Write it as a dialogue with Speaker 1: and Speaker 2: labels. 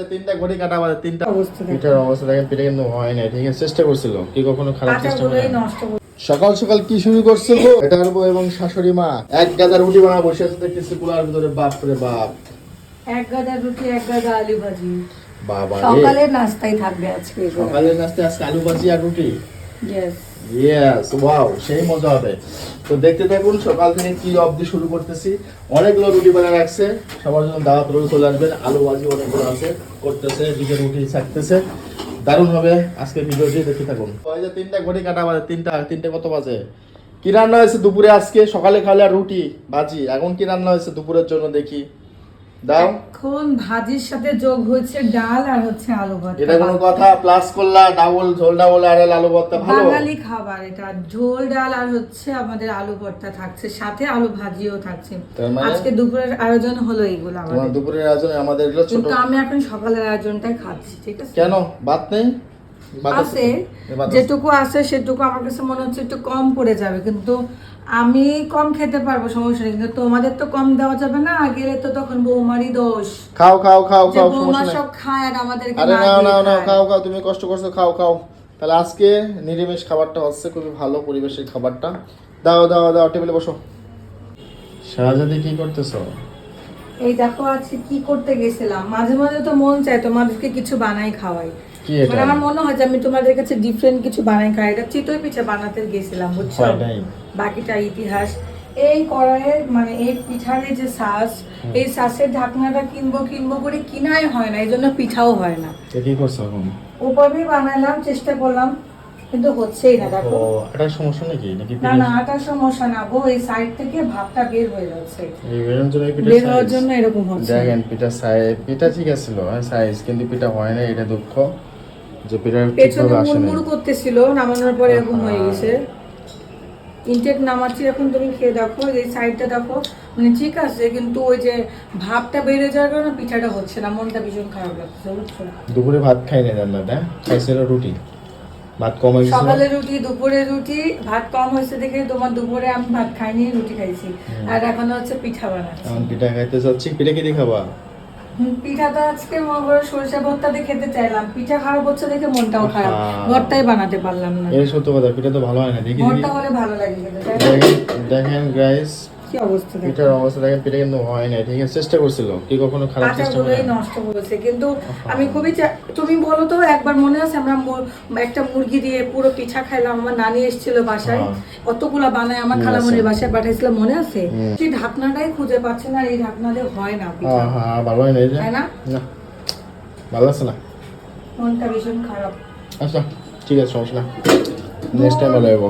Speaker 1: যে তিনটা ঘড়ি কাটা বাজে তিনটা পিঠার অবস্থা দেখেন পিঠা কিন্তু হয় নাই ঠিক আছে? চেষ্টা করছিল কি কখনো খারাপ চেষ্টা করে
Speaker 2: কাঁচাগুলোই নষ্ট করে
Speaker 1: সকাল সকাল কি শুরু করছে গো এটা এবং শাশুড়ি মা এক গাদা রুটি বানা বসে আছে দেখতেছি কুলার ভিতরে বাপ রে বাপ।
Speaker 2: এক গাদা রুটি এক গাদা আলু ভাজি।
Speaker 1: বাবা রে।
Speaker 2: সকালের নাস্তাই থাকবে আজকে এগুলো।
Speaker 1: সকালের নাস্তে আজকে আলু ভাজি আর রুটি?
Speaker 2: ইয়েস
Speaker 1: ইয়েস ওয়াও সেই মজা হবে। তো দেখতে থাকুন, সকাল থেকে কি অবধি শুরু করতেছি। অনেকগুলো রুটি বানিয়ে রাখছে সবার জন্য দাওয়াত রোল চলে আসবেন। আলু ভাজি অনেকগুলো আছে, করতেছে এদিকে রুটি ছাকতেছে। দারুণ হবে আজকে ভিডিওটি, দেখতে থাকুন। ওই যে তিনটা ঘড়ি কাটা বাজে তিনটা, তিনটে কত বাজে? কি রান্না হয়েছে দুপুরে আজকে? সকালে খাওয়ালে রুটি, ভাজি। এখন কি রান্না হয়েছে দুপুরের জন্য দেখি। দাও।
Speaker 2: এখন ভাজির সাথে যোগ হচ্ছে ডাল আর হচ্ছে আলু ভর্তা।
Speaker 1: এটা কোনো কথা? প্লাস করলা ডাবল ঝোল ডাবল আর আলু ভর্তা ভালো?
Speaker 2: বাঙালি খাবার এটা। ঝোল ডাল আর হচ্ছে আমাদের আলু ভর্তা থাকছে। সাথে আলু ভাজিও থাকছে।
Speaker 1: মানে?
Speaker 2: আজকে দুপুরের আয়োজন হলো এইগুলো আমাদের।
Speaker 1: দুপুরের আয়োজনে আমাদের এগুলো ছোট।
Speaker 2: কিন্তু আমি এখন সকালের আয়োজনটাই খাচ্ছি ঠিক আছে?
Speaker 1: কেন? ভাত নেই?
Speaker 2: আছে। যেটুকু আছে সেটুকু আমার কাছে মনে হচ্ছে একটু কম পড়ে যাবে। কিন্তু আমি কম খেতে পারব সমস্যা নেই। কিন্তু তোমাদের তো কম দেওয়া যাবে না গেলে তো তখন বৌমারই দোষ।
Speaker 1: খাও খাও খাও খাও
Speaker 2: বৌমা সব খায় আর আমাদেরকে
Speaker 1: আরে
Speaker 2: না
Speaker 1: নাও
Speaker 2: খায়।
Speaker 1: খাও খাও তুমি কষ্ট করছ খাও খাও। তাহলে আজকে নিরামিষ খাবারটা হচ্ছে খুবই ভালো পরিবেশের খাবারটা। দাও দাও দাও টেবিলে বসো। শাহজাদি কি করতেছো?
Speaker 2: এই দেখো আজকে কি করতে গেছিলাম? মাঝে মাঝে তো মন চায় তোমাদেরকে কিছু বানাই খাওয়াই।
Speaker 1: কি এটা?
Speaker 2: মানে আমার মনে হয় যে আমি তোমাদের কাছে ডিফারেন্ট কিছু বানাই খাই এটা চিতই পিঠা বানাতে গেছিলাম বুঝছ? বাকিটা ইতিহাস। এই কড়াইয়ের মানে এই পিঠার যে শ্বাস এই শ্বাসের ঢাকনাটা কিনবো কিনবো করে কিনাই হয় না এই জন্য পিঠাও হয় না।
Speaker 1: তো কি করছ এখন?
Speaker 2: ওভাবেই বানালাম চেষ্টা করলাম কিন্তু হচ্ছেই না দেখো।
Speaker 1: এটা সমস্যা নাকি? নাকি
Speaker 2: না না আটার সমস্যা না গো এই সাইড থেকে ভাবটা বের হয়ে যাচ্ছে।
Speaker 1: এই বেরোনোর জন্য পিঠা
Speaker 2: বের হওয়ার জন্য এরকম হচ্ছে।
Speaker 1: দেখেন পিঠা সাইজ পিঠা ঠিক আছিল সাইজ কিন্তু পিঠা হয় না এটা দুঃখ। যে
Speaker 2: পেছনে
Speaker 1: ঠিকভাবে আসে না
Speaker 2: করতেছিল নামানোর পরে এরকম হয়ে গেছে। ইনটেক নামাচ্ছি এখন তুমি খেয়ে দেখো এই সাইডটা দেখো। মানে ঠিক আছে কিন্তু ওই যে ভাবটা বেড়ে যাওয়ার কারণে পিঠাটা হচ্ছে না মনটা ভীষণ খারাপ লাগছে বুঝছ?
Speaker 1: দুপুরে ভাত খাই না রান্নাটা খাইছিল রুটি। ভাত কমে গেছিল।
Speaker 2: সকালে রুটি দুপুরে রুটি ভাত কম হয়েছে দেখে তোমার দুপুরে আমি ভাত খাইনি রুটি খাইছি। আর এখন হচ্ছে পিঠা বানাচ্ছি।
Speaker 1: এখন পিঠা খাইতে চাচ্ছি পিঠা কি দিয়ে খাবা?
Speaker 2: পিঠা তো আজকে মনে করো সরষে ভর্তা দিয়ে খেতে চাইলাম। পিঠা খারাপ হচ্ছে দেখে মনটাও খারাপ। ভর্তাই বানাতে পারলাম না।
Speaker 1: এই সত্য কথা পিঠা তো ভালো হয় না। দেখি
Speaker 2: ভর্তা হলে ভালো লাগে
Speaker 1: দেখেন গাইস
Speaker 2: কি অবস্থা দেখো?
Speaker 1: অবস্থা দেখেন পিঠা কিন্তু হয় না ঠিক আছে? চেষ্টা করছিল কি কখনো খারাপ চেষ্টা করে
Speaker 2: নষ্ট করেছে কিন্তু আমি খুবই তুমি বলো তো একবার মনে আছে আমরা একটা মুরগি দিয়ে পুরো পিঠা খাইলাম আমার নানি এসেছিল বাসায়। অতগুলা বানায় আমার বাসায় পাঠাইছিল মনে আছে? সেই ঢাকনাটাই খুঁজে পাচ্ছে না আর এই ঢাকনা দিয়ে হয় না পিঠা।
Speaker 1: হ্যাঁ হ্যাঁ ভালো হয় না এই যে?
Speaker 2: তাই না?
Speaker 1: না। ভালো আছে না?
Speaker 2: মনটা ভীষণ খারাপ।
Speaker 1: আচ্ছা ঠিক আছে সমস্যা না নেক্সট টাইম ভালো হইব